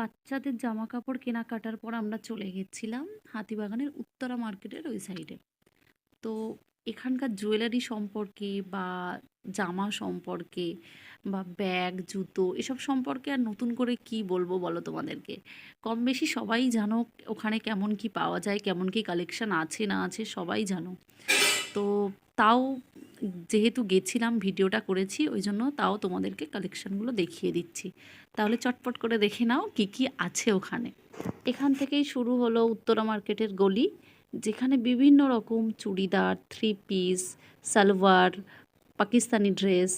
বাচ্চাদের জামা কাপড় কেনাকাটার পর আমরা চলে গেছিলাম হাতিবাগানের উত্তরা মার্কেটের ওই সাইডে। তো এখানকার জুয়েলারি সম্পর্কে বা জামা সম্পর্কে বা ব্যাগ, জুতো এসব সম্পর্কে আর নতুন করে কি বলব বলো তোমাদেরকে? কম বেশি সবাই জানো ওখানে কেমন কি পাওয়া যায়, কেমন কি কালেকশন আছে না আছে সবাই জানো। তো তাও যেহেতু গেছিলাম, ভিডিওটা করেছি ওই জন্য তাও তোমাদেরকে কালেকশানগুলো দেখিয়ে দিচ্ছি। তাহলে চটপট করে দেখে নাও কি কি আছে ওখানে। এখান থেকেই শুরু হলো উত্তরা মার্কেটের গলি, যেখানে বিভিন্ন রকম churidar three piece salwar, Pakistani dress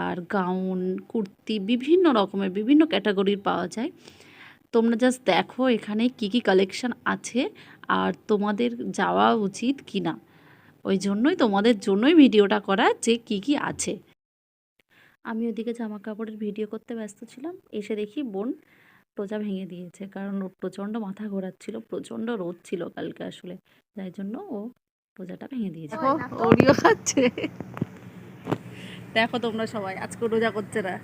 আর গাউন কুর্তি, বিভিন্ন রকমের, বিভিন্ন ক্যাটাগরির পাওয়া যায়। তোমরা জাস্ট দেখো এখানে কি কি কালেকশন আছে আর তোমাদের যাওয়া উচিত কি না ওই জন্যই তোমাদের জন্যই ভিডিওটা করা যে কি কি আছে। আমি ওদিকে জামা কাপড়ের ভিডিও করতে ব্যস্ত ছিলাম এসে দেখি বোন টোজা ভেঙে দিয়েছে কারণ প্রচণ্ড মাথা ঘোরাচ্ছিল প্রচণ্ড রোদ ছিল কালকে আসলে যাই জন্য ও রোজাটা ভেঙে দিয়েছে। ওরিও খাচ্ছে দেখো তোমরা সবাই আজকে রোজা করছে না।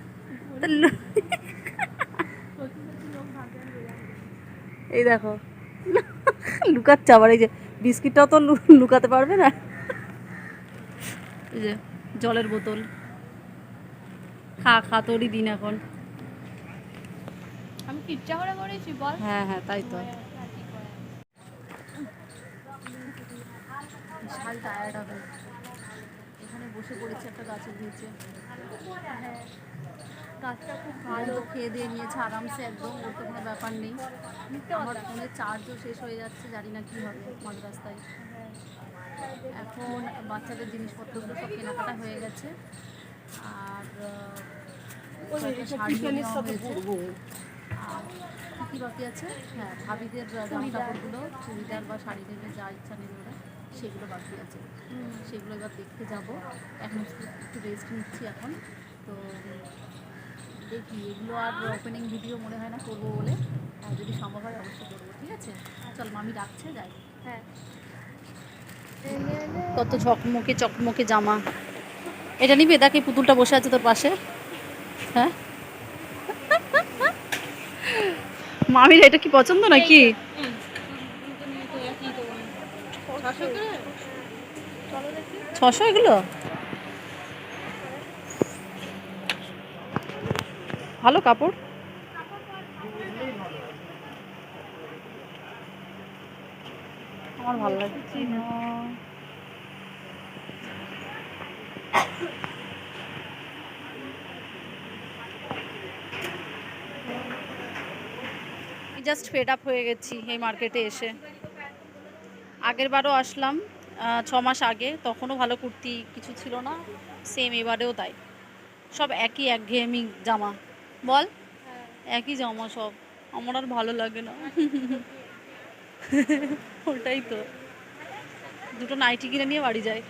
এই দেখো লুকাচ্ছে আবার এই যে বিস্কিটটাও তো লুকাতে পারবে না? জলের বোতল। খা খা তোরই দিন এখন। আমি কি ইচ্ছা করে করেছি বল। হ্যাঁ হ্যাঁ তাই তো। বিশাল টায়ার্ড হবে। এখানে বসে পড়েছে একটা গাছের নিচে। গাছটা খুব ভালো খেয়ে দিয়ে নিয়েছে আরামসে একদম ওর তো কোনো ব্যাপার নেই। আমার ফোনের চার্জও শেষ হয়ে যাচ্ছে জানি না কী হবে মাঝ রাস্তায় এখন বাচ্চাদের জিনিসপত্রগুলো সব কেনাকাটা হয়ে গেছে। আর আহ, নেওয়া হয়েছে। আর কী কী বাকি আছে? হ্যাঁ ভাবিদের জামা কাপড়গুলো চুড়িদার বা শাড়ি নেবে যা ইচ্ছা নেবে ওরা সেগুলো বাকি আছে। সেগুলো এবার দেখতে যাব। এখন একটু একটু রেস্ট নিচ্ছি এখন। তো দেখি এগুলো আর ওপেনিং ভিডিও মনে হয় না করব বলে। আর যদি সম্ভব হয় অবশ্যই করব ঠিক আছে? চল মামি ডাকছে যাই। হ্যাঁ। কত ঝকমকে চকমকে জামা। এটা নিবি? দেখি পুতুলটা বসে আছে তোর পাশে। হ্যাঁ? মামির এটা কি পছন্দ নাকি? ছশো এগুলো? ভালো কাপড়। আমার ভালো লাগছে না? জাস্ট ফেড আপ হয়ে গেছি এই মার্কেটে এসে। আগের বারও আসলাম ছ মাস আগে তখনও ভালো কুর্তি কিছু ছিল না সেম এবারেও তাই। সব একই একঘেয়েমি জামা। বল? একই জামা সব। আমার আর ভালো লাগে না। ওটাই তো। দুটো নাইটি কিনে নিয়ে বাড়ি যায়।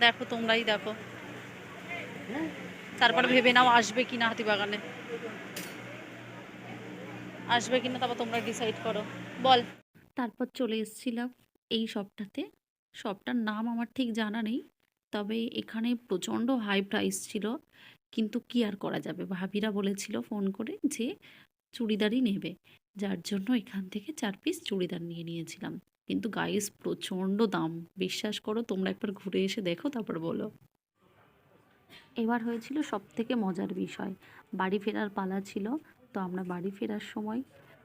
দেখো, তোমরাই দেখো। তারপর ভেবে নাও আসবে কি না হাতিবাগানে। আসবে কি না তারপর তোমরা ডিসাইড করো। বল। তারপর চলে এসেছিলাম এই শপটাতে। শপটার নাম আমার ঠিক জানা নেই, তবে এখানে প্রচণ্ড হাই প্রাইস ছিল কিন্তু কি আর করা যাবে? ভাবিরা বলেছিল ফোন করে যে চুড়িদারই নেবে। যার জন্য এখান থেকে চার পিস চুড়িদার নিয়ে নিয়েছিলাম। কিন্তু গাইস প্রচণ্ড দাম। বিশ্বাস করো, তোমরা একবার ঘুরে এসে দেখো, তারপর বলো। এবার হয়েছিল সব থেকে মজার বিষয়। বাড়ি ফেরার পালা ছিল। তো আমরা বাড়ি ফেরার সময়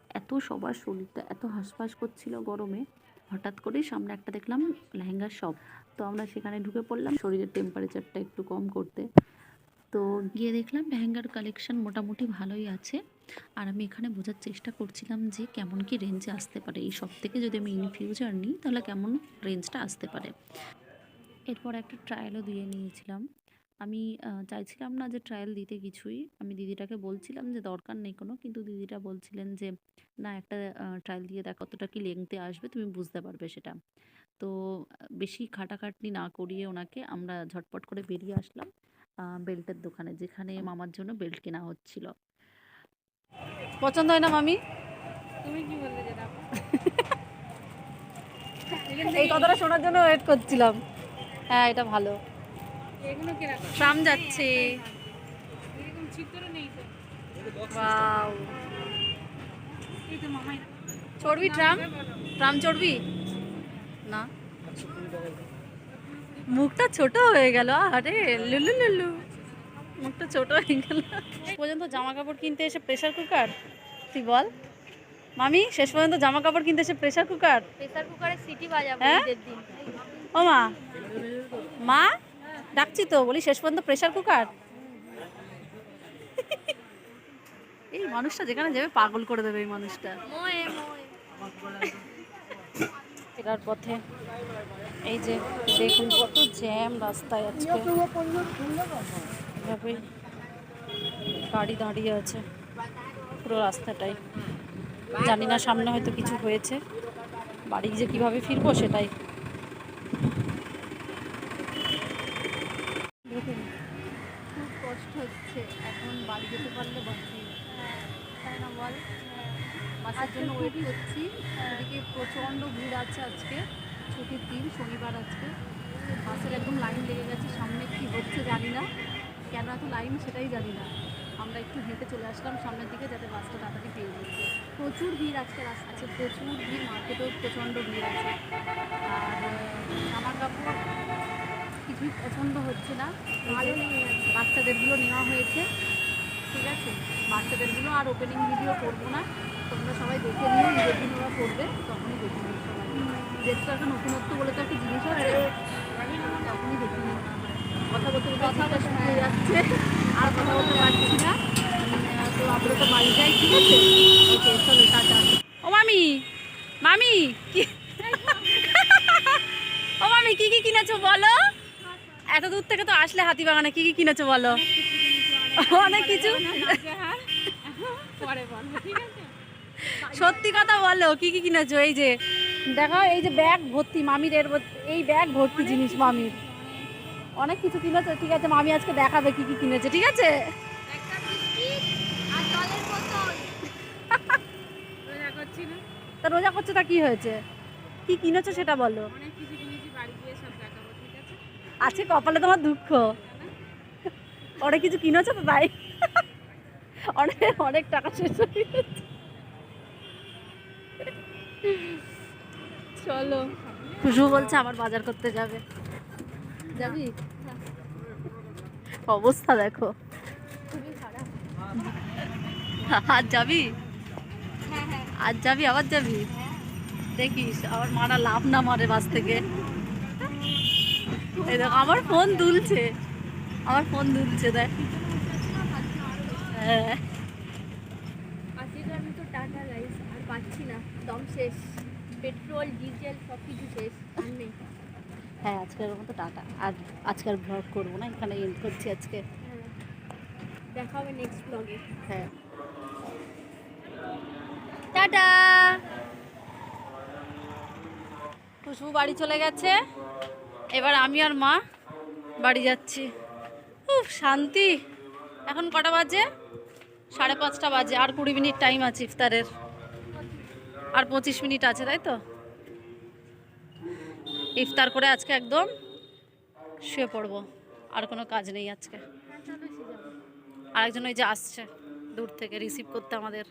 এত সবার শরীরটা এত হাঁসফাঁস করছিল গরমে, হঠাৎ করেই সামনে একটা দেখলাম লেহেঙ্গার শপ তো আমরা সেখানে ঢুকে পড়লাম। শরীরের টেম্পারেচারটা একটু কম করতে। তো গিয়ে দেখলাম লেহেঙ্গার কালেকশন মোটামুটি ভালোই আছে। আর আমি এখানে বোঝার চেষ্টা করছিলাম যে কেমন কি রেঞ্জে আসতে পারে। এই সব থেকে যদি আমি ইন ফিউচার নিই, তাহলে কেমন রেঞ্জটা আসতে পারে? এরপর একটা ট্রায়ালও দিয়ে নিয়েছিলাম। আমি চাইছিলাম না যে ট্রায়াল দিতে কিছুই। আমি দিদিটাকে বলছিলাম যে দরকার নেই কোনো, কিন্তু দিদিটা বলছিলেন যে, না, একটা ট্রায়াল দিয়ে দেখ কতটা কি লেংথে আসবে, তুমি বুঝতে পারবে সেটা। তো বেশি খাটাখাটনি না করিয়ে ওনাকে আমরা ঝটপট করে বেরিয়ে আসলাম। বেল্টের দোকানে যেখানে মামার জন্য বেল্ট কেনা হচ্ছিল। পছন্দ হয় না মামি? তুমি কি বললে যে দেখো এই কথাটা শোনার জন্য ওয়েট করছিলাম। হ্যাঁ এটা ভালো। এগুলো কীরকম ট্রাম যাচ্ছে। চড়বি ট্রাম? ট্রাম চড়বি না? মুখটা ছোট হয়ে গেল আরে লুলু লুলু। মুখটা ছোট হয়ে গেল। পর্যন্ত জামা কাপড় কিনতে এসে প্রেশার কুকার তুই বল। মামি শেষ পর্যন্ত জামা কাপড় কিনতে এসে প্রেশার কুকার প্রেসার কুকারে সিটি বাজাবো হ্যাঁ? ঈদের দিন। ও মা। মা? ডাকছি তো বলি শেষ পর্যন্ত প্রেশার কুকার এই মানুষটা যেখানে যাবে পাগল করে দেবে এই মানুষটা। মোয়ে মোয়ে। ফেরার পথে। এই যে দেখুন কত জ্যাম রাস্তায় আজকে। এভাবে গাড়ি দাঁড়িয়ে আছে পুরো রাস্তাটাই। জানি না সামনে হয়তো কিছু হয়েছে। বাড়ি যে কীভাবে ফিরবো সেটাই। খুব কষ্ট হচ্ছে। এখন বাড়ি যেতে পারলে বাঁচি। তাই না বল? বাসের জন্য ওয়েট করছি। এদিকে প্রচণ্ড ভিড় আছে আজকে। ছুটির দিন শনিবার আজকে। বাসের একদম লাইন লেগে গেছে সামনে কি হচ্ছে জানি না। কেন এত লাইন সেটাই জানি না। আমরা একটু হেঁটে চলে আসলাম সামনের দিকে যাতে বাসটা তাড়াতাড়ি পেয়ে যাই প্রচুর ভিড় আজকে রাস্তা আছে প্রচুর ভিড় মার্কেটেও প্রচণ্ড ভিড় আছে। আর জামা কাপড় কিছুই পছন্দ হচ্ছে না। ভালো বাচ্চাদেরগুলো নেওয়া হয়েছে। ঠিক আছে? বাচ্চাদেরগুলো আর ওপেনিং ভিডিও করব না। তোমরা সবাই দেখে নিও দিন ওরা করবে তখনই দেখে নিও সবাই। ঈদের তো একটা নতুনত্ব বলে তো একটা জিনিস আছে। তখনই দেখে কথা বলতে বলতে কথা শুনে যাচ্ছে। আর কথা বলতে পারছি না। তো আমরা তো বাড়ি যাই ঠিক আছে? ওকে চলো টাটা। ও মামি মামি কি? ও মামি কি কি কিনেছো বলো? এত দূর থেকে তো আসলে হাতিবাগানে কি কি কিনেছো বলো? অনেক কিছু। সত্যি কথা বলো কি কি কিনেছো? এই যে দেখো এই যে ব্যাগ ভর্তি মামির এর এই ব্যাগ ভর্তি জিনিস মামির। অনেক কিছু কিনেছো ঠিক আছে মামি আজকে দেখাবে কি কি কিনেছে ঠিক আছে? একটা বিস্কিট আর জলের বোতল। করছি না। তা রোজা করছ তা কি হয়েছে? কি কিনেছো সেটা বলো। অনেক কিছু কিনেছি বাড়ি গিয়ে সব দেখাবো ঠিক আছে? আজকে কপালে তোমার দুঃখ। অনেক কিছু কিনেছো তো তাই? অনেক অনেক টাকা শেষ হয়ে গেছে। চলো। খুশবু বলছে আবার বাজার করতে যাবে। যাবি? অবস্থা দেখো। আজ যাবি? হ্যাঁ হ্যাঁ। আজ যাবি আবার যাবি? দেখিস আবার মারা লাভ না মারে বাস থেকে। এই দেখো আমার ফোন দুলছে আমার ফোন দুলছে দেখ। হ্যাঁ। আমি তো টাটা গাইস আর পাচ্ছি না। দম শেষ। পেট্রোল ডিজেল সব কিছু শেষ আর নেই। হ্যাঁ আজকের মতো টাটা। আর আজকের ব্লগ করব না এখানে এন্ড করছি আজকে। হ্যাঁ দেখা হবে নেক্সট ব্লগে হ্যাঁ। টাটা! খুশবু বাড়ি চলে গেছে। এবার আমি আর মা বাড়ি যাচ্ছি। খুব শান্তি। এখন কটা বাজে? সাড়ে পাঁচটা বাজে আর কুড়ি মিনিট টাইম আছে ইফতারের। আর পঁচিশ মিনিট আছে, তাই তো? ইফতার করে আজকে একদম শুয়ে পড়ব, আর কোনো কাজ নেই আজকে। আরেকজন ওই যে আসছে, দূর থেকে রিসিভ করতে আমাদের।